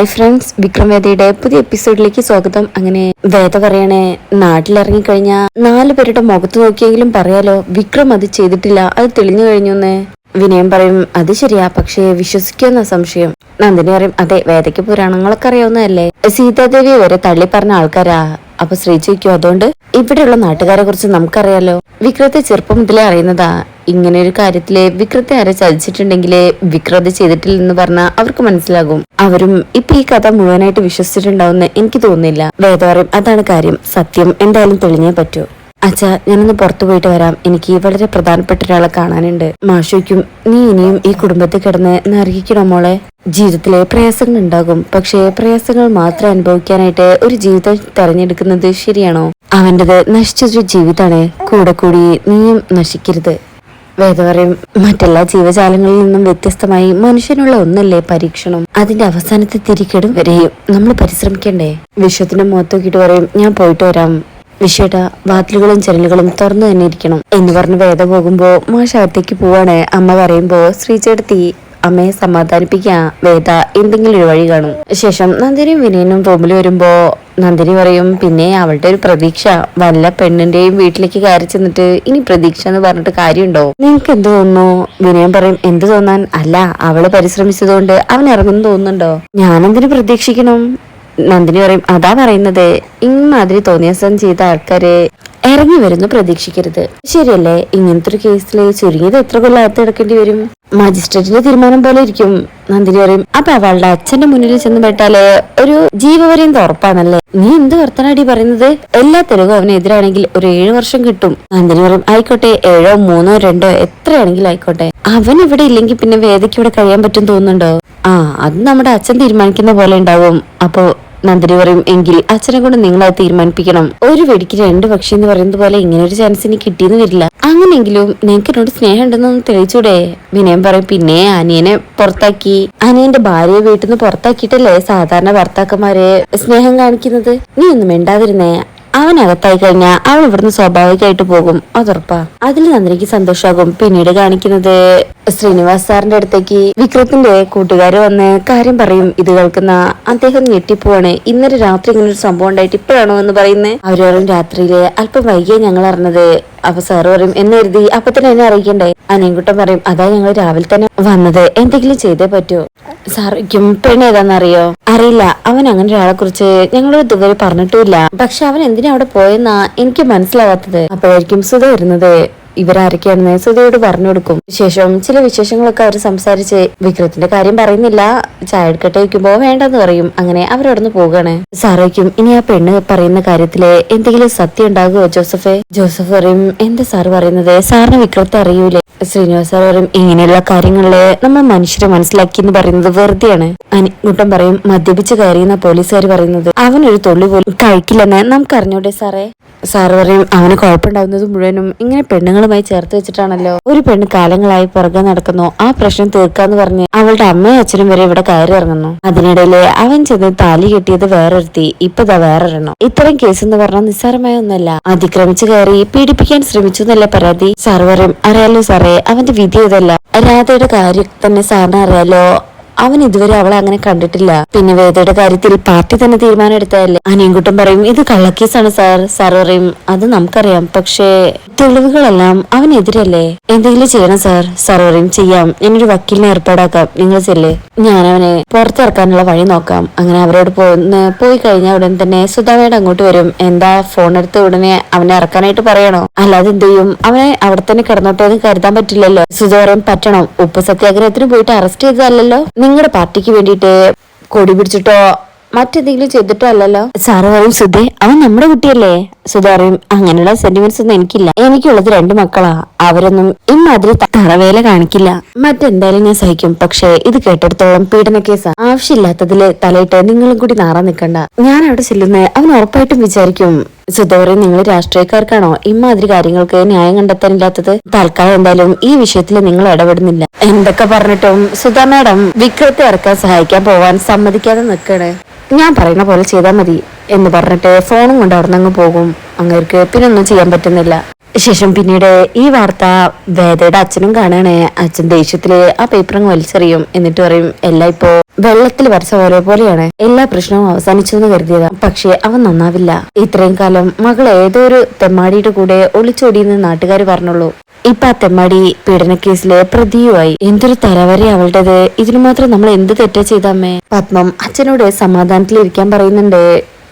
Hi friends Vikram വേദയുടെ പുതിയ എപ്പിസോഡിലേക്ക് സ്വാഗതം. അങ്ങനെ വേദ പറയണേ നാട്ടിലിറങ്ങിക്കഴിഞ്ഞ നാല് പേരുടെ മുഖത്ത് നോക്കിയെങ്കിലും പറയാലോ വിക്രം അത് ചെയ്തിട്ടില്ല അത് തെളിഞ്ഞു കഴിഞ്ഞു എന്ന് വിനയം പറയും അത് ശരിയാ പക്ഷേ വിശ്വസിക്കുന്ന സംശയം. നന്ദിനി പറയും അതെ വേദയ്ക്ക് പുരാണങ്ങളൊക്കെ അറിയാവുന്നതല്ലേ. സീതാദേവി വരെ തള്ളി പറഞ്ഞ ആൾക്കാരാ. അപ്പൊ ശ്രീ ചോദിക്കും അതുകൊണ്ട് ഇവിടെയുള്ള നാട്ടുകാരെ കുറിച്ച് നമുക്കറിയാലോ. വിക്രത്തെ ചെറുപ്പം മുതലേ അറിയുന്നതാ. ഇങ്ങനെ ഒരു കാര്യത്തിൽ വിക്രത്തെ ആരെ ചതിച്ചിട്ടുണ്ടെങ്കിലേ വിക്രത് ചെയ്തിട്ടില്ലെന്ന് പറഞ്ഞാൽ അവർക്ക് മനസ്സിലാകും. അവരും ഇപ്പൊ ഈ കഥ മുഴുവനായിട്ട് വിശ്വസിച്ചിട്ടുണ്ടാവുന്ന എനിക്ക് തോന്നുന്നില്ല. വേദ അതാണ് കാര്യം. സത്യം. എന്തായാലും തെളിഞ്ഞേ പറ്റൂ. അച്ഛാ ഞാനൊന്ന് പുറത്തു പോയിട്ട് വരാം. എനിക്ക് വളരെ പ്രധാനപ്പെട്ട ഒരാളെ കാണാനുണ്ട്. മാഷുക്കും നീ ഇനിയും ഈ കുടുംബത്തിൽ കിടന്ന് നരകിക്കണോ മോളെ? ജീവിതത്തിലെ പ്രയാസങ്ങൾ ഉണ്ടാകും പക്ഷേ പ്രയാസങ്ങൾ മാത്രം അനുഭവിക്കാനായിട്ട് ഒരു ജീവിതം തെരഞ്ഞെടുക്കുന്നത് ശരിയാണോ? അവന്റെത് നശിച്ചൊരു ജീവിതമാണ്. കൂടെ കൂടി നീയും നശിക്കരുത്. വേദ പറയും മറ്റെല്ലാ ജീവജാലങ്ങളിൽ നിന്നും വ്യത്യസ്തമായി മനുഷ്യനുള്ള ഒന്നല്ലേ പരീക്ഷണം? അതിന്റെ അവസാനത്തെ തിരിക്കടും വരെയും നമ്മൾ പരിശ്രമിക്കണ്ടേ? വിശ്വത്തിന്റെ മുഖത്തോക്കിട്ട് പറയും ഞാൻ പോയിട്ട് വരാം. വിശ്വേട്ട വാതിലുകളും ജനലുകളും തുറന്നു തന്നെ ഇരിക്കണം. എന്ന് പറഞ്ഞ് വേദ പോകുമ്പോ മാഷ അകത്തേക്ക് പോവാണ്. അമ്മ പറയുമ്പോ ശ്രീചേട്ടത്തി അമ്മയെ സമാധാനിപ്പിക്കാൻ വേദ എന്തെങ്കിലും ഒരു വഴി കാണും. ശേഷം നന്ദിനിയും വിനയനും റൂമിൽ വരുമ്പോ നന്ദിനി പറയും പിന്നെ അവളുടെ ഒരു പ്രതീക്ഷ. വല്ല പെണ്ണിന്റെയും വീട്ടിലേക്ക് കയറി ചെന്നിട്ട് ഇനി പ്രതീക്ഷ എന്ന് പറഞ്ഞിട്ട് കാര്യമുണ്ടോ? നിങ്ങൾക്ക് എന്ത് തോന്നുന്നു? വിനയം പറയും എന്ത് തോന്നാൻ? അല്ല അവൾ പരിശ്രമിച്ചതുകൊണ്ട് അവൻ ഇറങ്ങുന്നു തോന്നുന്നുണ്ടോ? ഞാനെന്തിനു പ്രതീക്ഷിക്കണം? നന്ദിനി പറയും അതാ പറയുന്നത്. ഇമാതിരി തോന്നിയാസം ചെയ്ത ആൾക്കാരെ ഇറങ്ങി വരുന്നു പ്രതീക്ഷിക്കരുത്. ശരിയല്ലേ? ഇങ്ങനത്തെ ഒരു കേസിൽ ചുരുങ്ങിയത് എത്ര കൊല്ലത്ത് കിടക്കേണ്ടി വരും? മജിസ്ട്രേറ്റിന്റെ തീരുമാനം പോലെ ഇരിക്കും നന്ദിനി പറയും. അപ്പൊ അവളുടെ അച്ഛന്റെ മുന്നിൽ ചെന്ന് പെട്ടാൽ ഒരു ജീവപര്യന്ത ഉറപ്പാണല്ലേ? നീ എന്ത് വർത്തനാടി പറയുന്നത്? എല്ലാ തെളിവും അവനെതിരാണെങ്കിൽ ഒരു ഏഴു വർഷം കിട്ടും. നന്ദിനി പറയും ആയിക്കോട്ടെ ഏഴോ മൂന്നോ രണ്ടോ എത്രയാണെങ്കിലും ആയിക്കോട്ടെ. അവൻ ഇവിടെ ഇല്ലെങ്കിൽ പിന്നെ വേദയ്ക്ക് ഇവിടെ കഴിയാൻ പറ്റും തോന്നുന്നുണ്ടോ? ആ അത് നമ്മുടെ അച്ഛൻ തീരുമാനിക്കുന്ന പോലെ ഉണ്ടാവും. അപ്പോ നന്ദിനി പറയും എങ്കിൽ അച്ഛനെ കൊണ്ട് നിങ്ങളത് തീരുമാനിപ്പിക്കണം. ഒരു വെടിക്ക് രണ്ട് പക്ഷി എന്ന് പറയുന്നത് പോലെ ഇങ്ങനെ ഒരു ചാൻസ് ഇനി കിട്ടിയെന്ന് വരില്ല. അങ്ങനെങ്കിലും നിനക്ക് എന്നോട് സ്നേഹം ഉണ്ടെന്നൊന്ന് തെളിയിച്ചൂടെ? വിനയം പറയും പിന്നെ അനിയനെ പുറത്താക്കി. അനിയന്റെ ഭാര്യയെ വീട്ടിൽ നിന്ന് പുറത്താക്കിയിട്ടല്ലേ സാധാരണ ഭർത്താക്കന്മാരെ സ്നേഹം കാണിക്കുന്നത്? നീ ഒന്നും മിണ്ടാതിരുന്നേ. അവൻ അകത്തായി കഴിഞ്ഞാൽ അവൾ ഇവിടുന്ന് സ്വാഭാവികമായിട്ട് പോകും. അതുറപ്പാ. അതിൽ നന്ദിനിക്ക് സന്തോഷമാകും പിന്നീട് കാണിക്കുന്നത് ശ്രീനിവാസ് സാറിന്റെ അടുത്തേക്ക്. വിക്രത്തിന്റെ കൂട്ടുകാർ വന്ന് കാര്യം പറയും. ഇത് കേൾക്കുന്ന അദ്ദേഹം ഞെട്ടിപ്പോവാണ്. ഇന്നലെ രാത്രി ഇങ്ങനെ ഒരു സംഭവം ഉണ്ടായിട്ട് ഇപ്പോഴാണോ എന്ന് പറയുന്നത് അവർ പറയും രാത്രിയിൽ അല്പം വൈകിയേ ഞങ്ങൾ അറിഞ്ഞത്. അപ്പൊ സാറ് പറയും എന്ന് കരുതി അപ്പൊ തന്നെ എന്നെ അറിയിക്കണ്ടേ? അനിയൻകുട്ടൻ പറയും അതാ ഞങ്ങൾ രാവിലെ തന്നെ വന്നത്. എന്തെങ്കിലും ചെയ്തേ പറ്റൂ. സാറിക്കും പെണ് ഏതാണെന്നറിയോ അറിയില്ല. അവൻ അങ്ങനെ ഒരാളെ കുറിച്ച് ഞങ്ങൾ ഇതുവരെ പറഞ്ഞിട്ടില്ല. പക്ഷെ അവൻ എന്തിനാ അവിടെ പോയെന്നാ എനിക്ക് മനസ്സിലാവാത്തത്. അപ്പോഴായിരിക്കും സുധ വരുന്നത്. ഇവരാരൊക്കെയാണെന്ന് സുധയോട് പറഞ്ഞു കൊടുക്കും. ശേഷം ചില വിശേഷങ്ങളൊക്കെ അവർ സംസാരിച്ച് വിക്രത്തിന്റെ കാര്യം പറയുന്നില്ല. ചായ എടുക്കട്ടെ വയ്ക്കുമ്പോ വേണ്ടെന്ന് പറയും. അങ്ങനെ അവരവിടുന്ന് പോവുകയാണ്. സാറേക്കും ഇനി ആ പെണ്ണ് പറയുന്ന കാര്യത്തിൽ എന്തെങ്കിലും സത്യം ഉണ്ടാകുമോ ജോസഫെ? ജോസഫ് പറയും എന്താ സാറ് പറയുന്നത്? സാറിന് വിക്രത്തെ അറിയൂലേ? ശ്രീനിവാസ് പറയും ഇങ്ങനെയുള്ള കാര്യങ്ങളിൽ നമ്മൾ മനുഷ്യരെ മനസ്സിലാക്കി എന്ന് പറയുന്നത് വെറുതെയാണ്. അനിക്കുട്ടം പറയും മദ്യപിച്ച് കയറിയെന്ന പോലീസുകാർ പറയുന്നത്. അവനൊരു തൊള്ളി പോലും കഴിക്കില്ലെന്ന് നമുക്ക് അറിഞ്ഞൂടെ സാറേ? സാറ് പറയും അവന് കുഴപ്പമുണ്ടാവുന്നത് മുഴുവനും ഇങ്ങനെ പെണ്ണുങ്ങളുമായി ചേർത്ത് വെച്ചിട്ടാണല്ലോ. ഒരു പെണ്ണ് കാലങ്ങളായി പുറകെ നടക്കുന്നു. ആ പ്രശ്നം തീർക്കാന്ന് പറഞ്ഞ് അവളുടെ അമ്മയും അച്ഛനും വരെ ഇവിടെ കയറി ഇറങ്ങുന്നു. അതിനിടയിൽ അവൻ ചെന്ന് താലി കെട്ടിയത് വേറൊരുത്തി. ഇപ്പതാ വേറൊരെണ്ണം. ഇത്തരം കേസ് എന്ന് പറഞ്ഞാൽ നിസ്സാരമായ ഒന്നല്ല. അതിക്രമിച്ചു കയറി പീഡിപ്പിക്കാൻ ശ്രമിച്ചു എന്നല്ല പരാതി? സർവറും അറിയാലോ സാറേ അവന്റെ വിധി ഇതല്ല. രാധയുടെ കാര്യം തന്നെ സാറിന് അറിയാലോ? അവൻ ഇതുവരെ അവളെ അങ്ങനെ കണ്ടിട്ടില്ല. പിന്നെ വേദയുടെ കാര്യത്തിൽ പാർട്ടി തന്നെ തീരുമാനം എടുത്തതല്ലേ? അനിയൻകുട്ടൻ പറയും ഇത് കള്ളക്കേസാണ് സാർ. സാർ പറയും അത് നമുക്കറിയാം. പക്ഷേ തെളിവുകളെല്ലാം അവനെതിരല്ലേ? എന്തെങ്കിലും ചെയ്യണം സാർ. സാർ പറയും ചെയ്യാം. ഞാനൊരു വക്കീലിനെ ഏർപ്പാടാക്കാം. നിങ്ങൾ ചെല്ലേ? ഞാൻ അവനെ പുറത്തിറക്കാനുള്ള വഴി നോക്കാം. അങ്ങനെ അവരോട് പോന്ന് പോയി കഴിഞ്ഞാൽ ഉടൻ തന്നെ സുധാമയുടെ അങ്ങോട്ട് വരും. എന്താ ഫോൺ എടുത്ത് ഉടനെ അവനെ ഇറക്കാനായിട്ട് പറയണോ? അല്ലാതെ എന്ത് ചെയ്യും? അവനെ അവിടെ തന്നെ കിടന്നോട്ടെ എന്ന് കരുതാൻ പറ്റില്ലല്ലോ. സുധ പറയും പറ്റണം. ഉപ്പ് സത്യാഗ്രഹത്തിന് പോയിട്ട് അറസ്റ്റ് ചെയ്തതല്ലല്ലോ? നിങ്ങളുടെ പാർട്ടിക്ക് വേണ്ടിയിട്ട് കൊടി പിടിച്ചിട്ടോ മറ്റെന്തെങ്കിലും ചെയ്തിട്ടോ അല്ലല്ലോ? സാറ് സുധേ. അവൻ നമ്മുടെ കുട്ടിയല്ലേ? സുധ പറയും അങ്ങനെയുള്ള സെന്റിമെന്റ്സ് ഒന്നും എനിക്കില്ല. എനിക്കുള്ളത് രണ്ട് മക്കളാ. അവരൊന്നും ഇമാതിരി തറവേല കാണിക്കില്ല. മറ്റെന്തായാലും ഞാൻ സഹിക്കും. പക്ഷേ ഇത് കേട്ടിടത്തോളം പീഡന കേസാ. ആവശ്യമില്ലാത്തതിൽ തലയിട്ട് നിങ്ങളും കൂടി നാറാൻ നിൽക്കണ്ട ഞാൻ അവിടെ ചെല്ലുന്ന അവൻ ഉറപ്പായിട്ടും വിചാരിക്കും സുധ നിങ്ങൾ രാഷ്ട്രീയക്കാർക്കാണോ ഇമാതിരി കാര്യങ്ങൾക്ക് ന്യായം കണ്ടെത്താനില്ലാത്തത്? തൽക്കാലം എന്തായാലും ഈ വിഷയത്തിൽ നിങ്ങൾ ഇടപെടുന്നില്ല. എന്തൊക്കെ പറഞ്ഞിട്ടും സുധ മാഡം വിക്രത്തെ ഇറക്കാൻ സഹായിക്കാൻ പോവാൻ സമ്മതിക്കാതെ നിൽക്കണേ ഞാൻ പറയുന്ന പോലെ ചെയ്താൽ മതി എന്ന് പറഞ്ഞിട്ട് ഫോണും കൊണ്ട് അവിടെ നിന്ന് പോകും. അങ്ങേർക്ക് പിന്നൊന്നും ചെയ്യാൻ പറ്റുന്നില്ല. ശേഷം പിന്നീട് ഈ വാർത്ത വേദയുടെ അച്ഛനും കാണാണ്. അച്ഛൻ ദേഷ്യത്തിൽ ആ പേപ്പർ അങ്ങ് വലിച്ചെറിയും. എന്നിട്ട് പറയും എല്ലാം ഇപ്പോ വെള്ളത്തിൽ വരച്ച ഓരോ പോലെയാണ് എല്ലാ പ്രശ്നവും അവസാനിച്ചു എന്ന് കരുതിയതാ. പക്ഷേ അവൻ നന്നാവില്ല. ഇത്രയും കാലം മകൾ ഏതോ ഒരു തെമ്മാടിയുടെ കൂടെ ഒളിച്ചോടിയെന്ന് നാട്ടുകാർ പറഞ്ഞുള്ളൂ. ഇപ്പൊ ആ തെമ്മാടി പീഡനക്കേസിലെ പ്രതിയുമായി. എന്തൊരു തലവരെ അവളുടേത്. ഇതിനു മാത്രം നമ്മൾ എന്ത് തെറ്റാ ചെയ്തമ്മേ പത്മം അച്ഛനോട് സമാധാനത്തിൽ ഇരിക്കാൻ പറയുന്നുണ്ട്.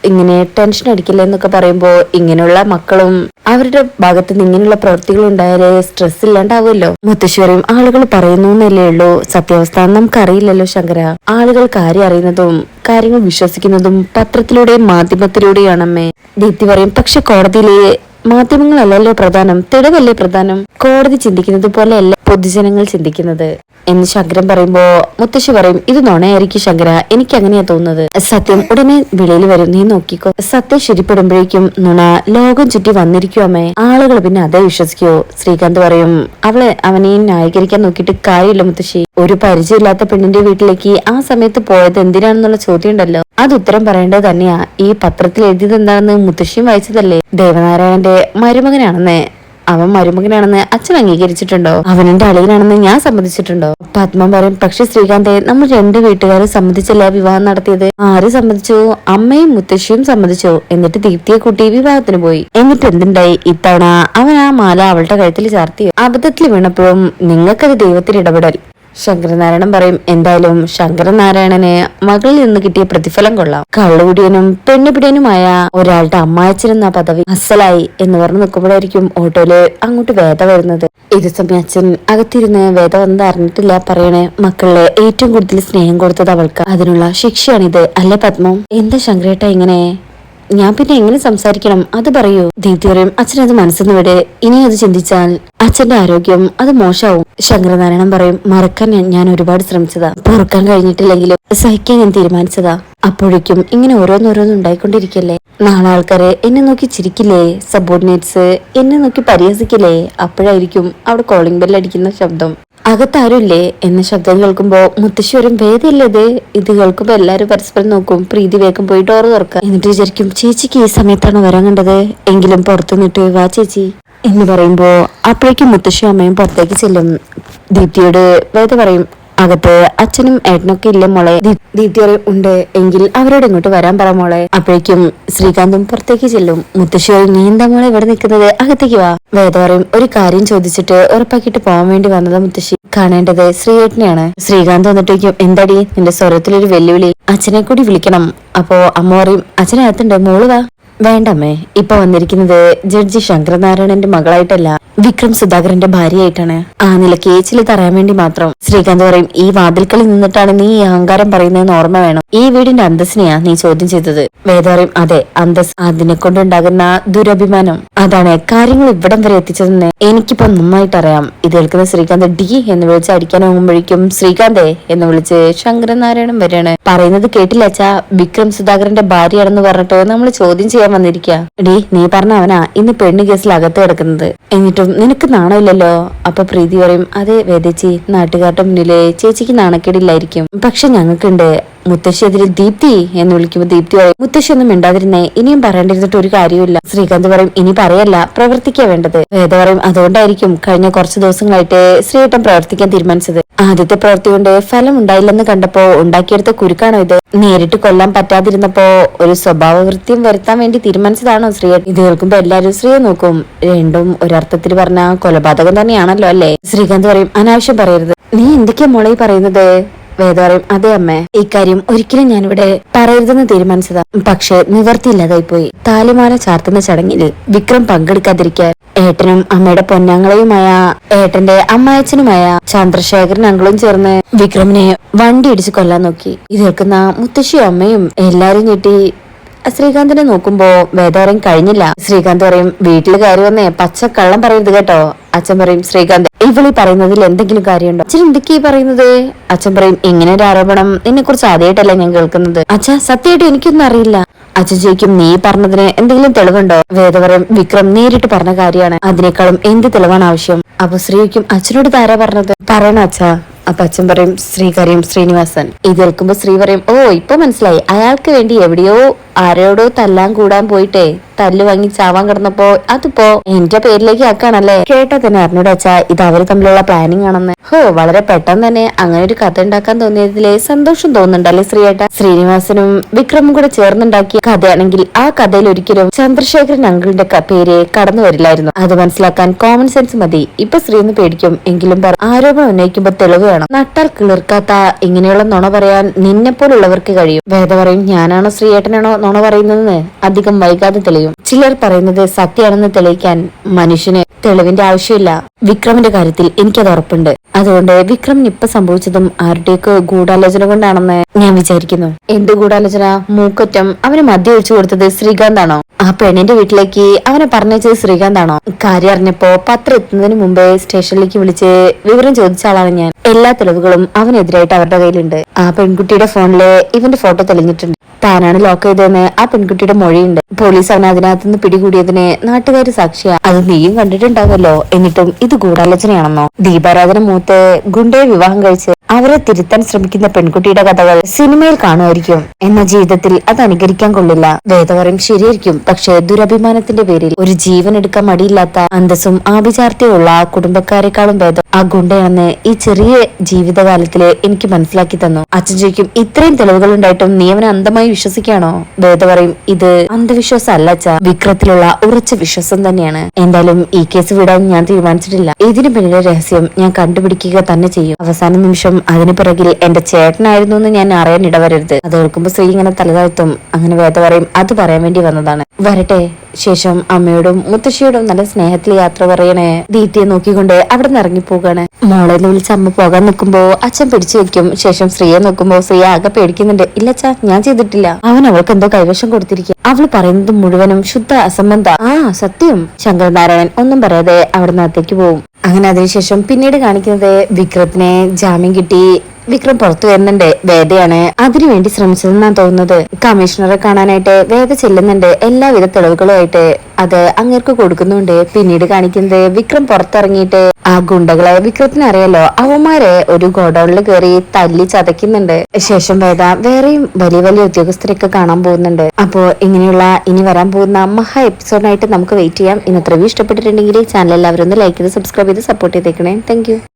ഇങ്ങനെ ടെൻഷൻ അടിക്കില്ല എന്നൊക്കെ പറയുമ്പോൾ ഇങ്ങനെയുള്ള മക്കളും അവരുടെ ഭാഗത്ത് നിന്ന് ഇങ്ങനെയുള്ള പ്രവൃത്തികൾ ഉണ്ടായാലേ സ്ട്രെസ് ഇല്ലാണ്ടാവുമല്ലോ. മുത്തശ്ശേരിയും ആളുകൾ പറയുന്നു എന്നല്ലേ ഉള്ളൂ. സത്യാവസ്ഥ നമുക്കറിയില്ലല്ലോ ശങ്കര. ആളുകൾ കാര്യം അറിയുന്നതും കാര്യങ്ങൾ വിശ്വസിക്കുന്നതും പത്രത്തിലൂടെയും മാധ്യമത്തിലൂടെയാണമ്മേ. ദീപ്തി പറയും പക്ഷെ കോടതിയിലെ മാധ്യമങ്ങളല്ലല്ലോ പ്രധാനം തെളിവല്ലേ പ്രധാനം? കോടതി ചിന്തിക്കുന്നത് പോലെയല്ല പൊതുജനങ്ങൾ ചിന്തിക്കുന്നത്. എന്ന് ശങ്കരൻ പറയുമ്പോ മുത്തശ്ശി പറയും ഇത് നുണയായിരിക്കും ശങ്കര എനിക്ക് അങ്ങനെയാ തോന്നുന്നത്. സത്യം ഉടനെ വെളിയിൽ വരും. നീ നോക്കിക്കോ സത്യം ശരിപ്പെടുമ്പോഴേക്കും നുണ ലോകം ചുറ്റി വന്നിരിക്കും അമ്മേ. ആളുകൾ പിന്നെ അതേ വിശ്വസിക്കോ. ശ്രീകാന്ത് പറയും അവളെ അവനെ ന്യായീകരിക്കാൻ നോക്കിയിട്ട് കാര്യമില്ല മുത്തശ്ശി. ഒരു പരിചയമില്ലാത്ത പെണ്ണിന്റെ വീട്ടിലേക്ക് ആ സമയത്ത് പോയത് എന്തിനാണെന്നുള്ള ചോദ്യം ഉണ്ടല്ലോ അത് ഉത്തരം പറയേണ്ടത് തന്നെയാ. ഈ പത്രത്തിൽ എഴുതിയത് എന്താണെന്ന് മുത്തശ്ശിയും വായിച്ചതല്ലേ? ദേവനാരായണന്റെ മരുമകനാണെന്ന്. അവൻ മരുമകനാണെന്ന് അച്ഛൻ അംഗീകരിച്ചിട്ടുണ്ടോ? അവനെന്റെ അളിയനാണെന്ന് ഞാൻ സമ്മതിച്ചിട്ടുണ്ടോ? പത്മം പറയും പക്ഷെ ശ്രീകാന്തെ നമ്മൾ രണ്ട് വീട്ടുകാരെ സമ്മതിച്ചല്ല വിവാഹം നടത്തിയത്? ആര് സമ്മതിച്ചു? അമ്മയും മുത്തശ്ശിയും സമ്മതിച്ചു. എന്നിട്ട് ദീപ്തിയെ കൂട്ടി വിവാഹത്തിന് പോയി. എന്നിട്ട് എന്തുണ്ടായി? ഇത്തവണ അവൻ ആ മാല അവളുടെ കഴുത്തിൽ ചാർത്തിയോ അബദ്ധത്തിൽ വീണപ്പോഴും നിങ്ങൾക്കത് ദൈവത്തിന് ഇടപെടൽ. ശങ്കരനാരായണൻ പറയും എന്തായാലും ശങ്കരനാരായണന് മകളിൽ നിന്ന് കിട്ടിയ പ്രതിഫലം കൊള്ളാം. കള്ളുകുടിയനും പെണ്ണുപിടിയനുമായ ഒരാളുടെ അമ്മായച്ചനെന്ന പദവി അസലായി എന്ന് പറഞ്ഞു നിൽക്കുമ്പോഴായിരിക്കും ഓട്ടോയിൽ അങ്ങോട്ട് വേദ വരുന്നത്. ഇത് സമയം അച്ഛൻ അകത്തിരുന്ന് വേദ വന്നത് അറിഞ്ഞിട്ടില്ല പറയണേ. മക്കളെ ഏറ്റവും കൂടുതൽ സ്നേഹം കൊടുത്തത് അവൾക്ക്. അതിനുള്ള ശിക്ഷയാണിത് അല്ലെ പത്മം? എന്താ ശങ്കരേട്ട ഇങ്ങനെ? ഞാൻ പിന്നെ എങ്ങനെ സംസാരിക്കണം? അത് പറയൂ. ദീപ്തി പറയും അച്ഛൻ അത് മനസ്സിന്ന് വിട്. ഇനി അത് ചിന്തിച്ചാൽ അച്ഛന്റെ ആരോഗ്യം അത് മോശമാവും. ശങ്കരനാരായണൻ പറയും മറക്കാൻ ഞാൻ- ഒരുപാട് ശ്രമിച്ചതാ. പൊറുക്കാൻ കഴിഞ്ഞിട്ടില്ലെങ്കിലും സഹിക്കാൻ ഞാൻ തീരുമാനിച്ചതാ. അപ്പോഴേക്കും ഇങ്ങനെ ഓരോന്നോരോന്ന് ഉണ്ടായിക്കൊണ്ടിരിക്കല്ലേ? നാളെ ആൾക്കാര് എന്നെ നോക്കി ചിരിക്കില്ലേ? സബോർഡിനേറ്റ്സ് എന്നെ നോക്കി പരിഹസിക്കില്ലേ? അപ്പോഴായിരിക്കും അവിടെ കോളിംഗ് ബെൽ അടിക്കുന്ന ശബ്ദം. അകത്താരുമില്ലേ എന്ന ശബ്ദം കേൾക്കുമ്പോ മുത്തശ്ശൂരും ഭേദമില്ലത് ഭേദമില്ലേ ഇത്? കേൾക്കുമ്പോ എല്ലാരും പരസ്പരം നോക്കും. പ്രീതി വേഗം പോയി ഡോറ് തുറക്കുക. എന്നിട്ട് വിചാരിക്കും ചേച്ചിക്ക് ഈ സമയത്താണ് വരാൻ കണ്ടത്? എങ്കിലും പുറത്തു നിന്നിട്ട് വാ ചേച്ചി. എന്ന് പറയുമ്പോ അപ്പോഴേക്കും മുത്തശ്ശി അമ്മയും പുറത്തേക്ക് ചെല്ലും. ദീപ്തിയോട് വേദ പറയും അകത്ത് അച്ഛനും ഏട്ടനൊക്കെ ഇല്ല മോളെ? ദീപ്തിയറി ഉണ്ട് എങ്കിൽ അവരോട് ഇങ്ങോട്ട് വരാൻ പറ മോളെ. അപ്പോഴേക്കും ശ്രീകാന്തും പുറത്തേക്ക് ചെല്ലും. മുത്തശ്ശി നീ എന്താ മോളെ ഇവിടെ നിൽക്കുന്നത്? അകത്തേക്ക് വാ. വേദവറയും ഒരു കാര്യം ചോദിച്ചിട്ട് ഉറപ്പാക്കിയിട്ട് പോകാൻ വേണ്ടി വന്നത് മുത്തശ്ശി. കാണേണ്ടത് ശ്രീയേട്ടനെയാണ്. ശ്രീകാന്ത് വന്നിട്ടേക്കും എന്താടി? നിന്റെ സ്വരത്തിലൊരു വെല്ലുവിളി. അച്ഛനെ കൂടി വിളിക്കണം. അപ്പോ അമ്മ പറയും അച്ഛനകത്തുണ്ട് മോൾ വാ. വേണ്ടമ്മേ ഇപ്പൊ വന്നിരിക്കുന്നത് ജഡ്ജി ശങ്കരനാരായണന്റെ മകളായിട്ടല്ല. വിക്രം സുധാകരന്റെ ഭാര്യയായിട്ടാണ്. ആ നിലയ്ക്ക് ചില തറയാൻ വേണ്ടി മാത്രം. ശ്രീകാന്ത് പറയും ഈ വാതിൽക്കളിൽ നിന്നിട്ടാണ് നീ ഈ അഹങ്കാരം പറയുന്നതെന്ന് ഓർമ്മ വേണം. ഈ വീടിന്റെ അന്തസ്സിനെയാ നീ ചോദ്യം ചെയ്തത്. വേദ പറയും അതെ അന്തസ് അതിനെ കൊണ്ടുണ്ടാകുന്ന ദുരഭിമാനം. അതാണ് കാര്യങ്ങൾ ഇവിടം വരെ എത്തിച്ചതെന്ന് എനിക്കിപ്പോ നന്നായിട്ട് അറിയാം ഇത് കേൾക്കുന്ന ശ്രീകാന്ത് ഡി എന്ന് വിളിച്ച് അടിക്കാൻ പോകുമ്പോഴേക്കും ശ്രീകാന്തേ എന്ന് വിളിച്ച് ശങ്കരനാരായണൻ വരെയാണ് പറയുന്നത് കേട്ടില്ല അച്ഛാ? വിക്രം സുധാകരന്റെ ഭാര്യയാണെന്ന് പറഞ്ഞിട്ട് നമ്മൾ ചോദ്യം ചെയ്യാൻ വന്നിരിക്കുക ഡി നീ പറഞ്ഞ അവനാ ഇന്ന് പെണ്ണ് കേസിൽ അകത്ത് കിടക്കുന്നത്. എന്നിട്ടും നിനക്ക് നാണമില്ലല്ലോ? അപ്പൊ പ്രീതി പറയും അതെ വേദിച്ചി നാട്ടുകാരുടെ മുന്നിൽ ചേച്ചിക്ക് നാണക്കേടില്ലായിരിക്കും. പക്ഷെ ഞങ്ങൾക്കുണ്ട് മുത്തശ്ശി അതിൽ ദീപ്തി എന്ന് വിളിക്കുമ്പോൾ ദീപ്തി മുത്തശ്ശി ഒന്നും മിണ്ടാതിരുന്നേ. ഇനിയും പറയേണ്ടിരുന്നിട്ട് ഒരു കാര്യമില്ല ശ്രീകാന്ത് പറയും ഇനി പറയല്ല പ്രവർത്തിക്കുക വേണ്ടത്. വേദ പറയും അതുകൊണ്ടായിരിക്കും കഴിഞ്ഞ കുറച്ച് ദിവസങ്ങളായിട്ട് ശ്രീയേട്ടൻ പ്രവർത്തിക്കാൻ തീരുമാനിച്ചത്. ആദ്യത്തെ പ്രവൃത്തി കൊണ്ട് ഫലം ഉണ്ടായില്ലെന്ന് കണ്ടപ്പോ ഉണ്ടാക്കിയെടുത്ത കുരുക്കാണോ ഇത്? നേരിട്ട് കൊല്ലാൻ പറ്റാതിരുന്നപ്പോ ഒരു സ്വഭാവ വൃത്തിയും വരുത്താൻ വേണ്ടി തീരുമാനിച്ചതാണോ ശ്രീയെ ഇത് കേൾക്കുമ്പോ എല്ലാരും ശ്രീയെ നോക്കും. രണ്ടും ഒരർത്ഥത്തിൽ പറഞ്ഞ കൊലപാതകം തന്നെയാണല്ലോ അല്ലേ? ശ്രീകാന്ത് പറയും അനാവശ്യം പറയരുത്. നീ എന്തൊക്കെയാ മോളെ പറയുന്നത്? വേദ പറയും അതെ അമ്മേ ഇക്കാര്യം ഒരിക്കലും ഞാനിവിടെ പറയരുതെന്ന് തീരുമാനിച്ചതാ. പക്ഷെ നിവർത്തിയില്ലാതായി പോയി. താലിമാല ചാർത്തുന്ന ചടങ്ങിൽ വിക്രം പങ്കെടുക്കാതിരിക്കാൻ ഏട്ടനും അമ്മയുടെ പൊന്നാങ്ങളെയുമായ ഏട്ടന്റെ അമ്മായച്ചനുമായ ചന്ദ്രശേഖരൻ അങ്കളും ചേർന്ന് വിക്രമിനെ വണ്ടി ഇടിച്ച് കൊല്ലാൻ നോക്കി. ഇത് കേൾക്കുന്ന മുത്തശ്ശിയും അമ്മയും എല്ലാരും ഞെട്ടി ശ്രീകാന്തിനെ നോക്കുമ്പോ വേദാരം കഴിഞ്ഞില്ല. ശ്രീകാന്ത് പറയും വീട്ടിൽ കയറി വന്നേ പച്ച കള്ളം പറയരുത് കേട്ടോ. അച്ഛൻ പറയും ശ്രീകാന്ത് ഇവളി പറയുന്നതിൽ എന്തെങ്കിലും കാര്യമുണ്ടോ? അച്ഛൻ എന്തൊക്കെ ഈ പറയുന്നത്? അച്ഛൻ പറയും ഇങ്ങനെ ഒരു ആരോപണം നിന്നെ കുറിച്ച് ആദ്യമായിട്ടല്ല ഞാൻ കേൾക്കുന്നത്. അച്ഛ സത്യമായിട്ട് എനിക്കൊന്നും അറിയില്ല. അച്ഛൻ ചോദിക്കും നീ പറഞ്ഞതിന് എന്തെങ്കിലും തെളിവുണ്ടോ? വേദ പറയും വിക്രം നേരിട്ട് പറഞ്ഞ കാര്യമാണ്. അതിനേക്കാളും എന്ത് തെളിവാണ് ആവശ്യം? അപ്പൊ ശ്രീക്കും അച്ഛനോട് താരാ പറഞ്ഞത്? പറയണ അച്ഛാ? അപ്പൊ അച്ഛൻ പറയും ശ്രീകാര്യം ശ്രീനിവാസൻ. ഇത് കേൾക്കുമ്പോ ശ്രീ പറയും ഓ ഇപ്പൊ മനസ്സിലായി. അയാൾക്ക് വേണ്ടി എവിടെയോ ആരോടോ തല്ലാൻ കൂടാൻ പോയിട്ടേ തല്ല് വാങ്ങി ചാവാൻ കിടന്നപ്പോ അതിപ്പോ എന്റെ പേരിലേക്ക് ആക്കാണല്ലേ? കേട്ടാ തന്നെ അറിഞ്ഞൂടെ അച്ഛാ ഇത് അവർ തമ്മിലുള്ള പ്ലാനിങ് ആണെന്ന്. ഹോ വളരെ പെട്ടെന്ന് തന്നെ അങ്ങനെ ഒരു കഥ ഉണ്ടാക്കാൻ തോന്നിയതിലെ സന്തോഷം തോന്നുന്നുണ്ടല്ലേ ശ്രീയേട്ട? ശ്രീനിവാസനും വിക്രമും കൂടെ ചേർന്നുണ്ടാക്കിയ കഥയാണെങ്കിൽ ആ കഥയിൽ ഒരിക്കലും ചന്ദ്രശേഖരൻ അങ്കിളിന്റെ പേര് കടന്നു വരില്ലായിരുന്നു. അത് മനസ്സിലാക്കാൻ കോമൺ സെൻസ് മതി. ഇപ്പൊ ശ്രീ ഒന്ന് പേടിക്കും. എങ്കിലും ആരോപണം ഉന്നയിക്കുമ്പോ തെളിവ് വേണം. നട്ടാൽ കിളിർക്കാത്ത ഇങ്ങനെയുള്ള നുണ പറയാൻ നിന്നെ പോലുള്ളവർക്ക് കഴിയും. വേദ പറയും ഞാനാണോ ശ്രീയേട്ടനാണോ നുണ പറയുന്നതെന്ന്? അധികം വൈകാതെ തെളിയും. ചിലർ പറയുന്നത് സത്യമാണെന്ന് തെളിയിക്കാൻ മനുഷ്യന് തെളിവിന്റെ ആവശ്യമില്ല. വിക്രമിന്റെ കാര്യത്തിൽ എനിക്കത് ഉറപ്പുണ്ട്. അതുകൊണ്ട് വിക്രമിന് ഇപ്പൊ സംഭവിച്ചതും ആരുടെയൊക്കെ ഗൂഢാലോചന കൊണ്ടാണെന്ന് ഞാൻ വിചാരിക്കുന്നു. എന്ത് ഗൂഢാലോചന? മൂക്കുറ്റം അവന് മദ്യം ഒഴിച്ചു കൊടുത്തത് ശ്രീകാന്താണോ? ആ പെണ്ണിന്റെ വീട്ടിലേക്ക് അവനെ പറഞ്ഞത് ശ്രീകാന്താണോ? കാര്യം അറിഞ്ഞപ്പോ പത്രം എത്തുന്നതിന് മുമ്പേ സ്റ്റേഷനിലേക്ക് വിളിച്ച് വിവരം ചോദിച്ച ആളാണ് ഞാൻ. എല്ലാ തെളിവുകളും അവനെതിരായിട്ട് അവരുടെ കയ്യിലുണ്ട്. ആ പെൺകുട്ടിയുടെ ഫോണിൽ ഇവന്റെ ഫോട്ടോ തെളിഞ്ഞിട്ടുണ്ട്. താനാണ് ലോക്ക് ചെയ്തതെന്ന് ആ പെൺകുട്ടിയുടെ മൊഴിയുണ്ട്. പോലീസ് അവനെ അതിനകത്തുനിന്ന് പിടികൂടിയതിന് നാട്ടുകാര് സാക്ഷിയാ. അത് നീയും കണ്ടിട്ടുണ്ടാവല്ലോ എന്നിട്ടും ഇത് ഗൂഢാലോചനയാണെന്നോ. ദീപാരാധന മൂത്ത് ഗുണ്ടയെ വിവാഹം കഴിച്ച് അവരെ തിരുത്താൻ ശ്രമിക്കുന്ന പെൺകുട്ടിയുടെ കഥകൾ സിനിമയിൽ കാണുമായിരിക്കും. എന്ന ജീവിതത്തിൽ അത് അനുകരിക്കാൻ കൊള്ളില്ല. വേദവറയും ശരിയായിരിക്കും. പക്ഷേ ദുരഭിമാനത്തിന്റെ പേരിൽ ഒരു ജീവൻ എടുക്കാൻ മടിയില്ലാത്ത അന്തസ്സും ആഭിചാർത്തിയുള്ള കുടുംബക്കാരെക്കാളും ഭേദം ആ ഗുണ്ടയാണെന്ന് ഈ ചെറിയ ജീവിതകാലത്തിൽ എനിക്ക് മനസ്സിലാക്കി തന്നു. അച്ഛൻ ചോദിക്കും ഇത്രയും തെളിവുകൾ ഉണ്ടായിട്ടും നിയമന അവനെ അന്ധമായി വിശ്വസിക്കുകയാണോ? വേദ പറയും ഇത് അന്ധവിശ്വാസം അല്ല അച്ഛ. വിക്രത്തിലുള്ള ഉറച്ച വിശ്വാസം തന്നെയാണ്. എന്തായാലും ഈ കേസ് വിടാൻ ഞാൻ തീരുമാനിച്ചിട്ടില്ല. ഇതിനു പിന്നിലെ രഹസ്യം ഞാൻ കണ്ടുപിടിക്കുക തന്നെ ചെയ്യും. അവസാന നിമിഷം അതിനു പിറകിൽ എന്റെ ചേട്ടനായിരുന്നു എന്ന് ഞാൻ അറിയാൻ ഇടവരരുത്. അത് ഓർക്കുമ്പോ ശ്രീ ഇങ്ങനെ തലതാഴ്ത്തും. അങ്ങനെ വേദ പറയും അത് പറയാൻ വേണ്ടി വന്നതാണ്. വരട്ടെ. ശേഷം അമ്മയോടും മുത്തശ്ശിയോടും നല്ല സ്നേഹത്തിൽ യാത്ര പറയണേ. ദീപ്തിയെ നോക്കിക്കൊണ്ട് അവിടെ നിന്ന് ഇറങ്ങിപ്പോകാണ്. മോളെ വിളിച്ച അമ്മ പോകാൻ നിൽക്കുമ്പോ അച്ഛൻ പിടിച്ചു വെക്കും ശേഷം ശ്രീയെ നോക്കുമ്പോ ശ്രീ ആകെ പേടിക്കുന്നുണ്ട്. ഇല്ലച്ചാ ഞാൻ ചെയ്തിട്ടില്ല. അവൻ അവൾക്ക് എന്തോ കൈവശം കൊടുത്തിരിക്കുക അവൾ പറയുന്നത് മുഴുവനും ശുദ്ധ അസംബന്ധ ആ സത്യം. ശങ്കരനാരായണൻ ഒന്നും പറയാതെ അവിടെ നിന്നകത്തേക്ക് പോകും അങ്ങനെ അതിനുശേഷം പിന്നീട് കാണിക്കുന്നത് വിക്രത്തിനെ ജാമ്യം കിട്ടി. വിക്രം പുറത്തു വരുന്നുണ്ട്. വേദയാണ് അതിനുവേണ്ടി ശ്രമിച്ചതെന്നാണ് തോന്നുന്നത്. കമ്മീഷണറെ കാണാനായിട്ട് വേദ ചെല്ലുന്നുണ്ട്. എല്ലാവിധ തെളിവുകളുമായിട്ട് അത് അങ്ങേർക്ക് കൊടുക്കുന്നുണ്ട്. പിന്നീട് കാണിക്കുന്നത് വിക്രം പുറത്തിറങ്ങിയിട്ട് ആ ഗുണ്ടകളെ വിക്രത്തിന് അറിയാലോ അവന്മാരെ ഒരു ഗോഡൌണിൽ കയറി തല്ലി ചതയ്ക്കുന്നുണ്ട്. ശേഷം വേദ വേറെയും വലിയ വലിയ ഉദ്യോഗസ്ഥരെയൊക്കെ കാണാൻ പോകുന്നുണ്ട്. അപ്പോ ഇങ്ങനെയുള്ള ഇനി വരാൻ പോകുന്ന മഹാ എപ്പിസോഡിനായിട്ട് നമുക്ക് വെയിറ്റ് ചെയ്യാം. റിവ്യൂ ഇഷ്ടപ്പെട്ടിട്ടുണ്ടെങ്കിൽ ചാനൽ എല്ലാവരും ഒന്ന് ലൈക്ക് ചെയ്ത് സബ്സ്ക്രൈബ് ചെയ്ത് സപ്പോർട്ട് ചെയ്തേക്കണേ. താങ്ക്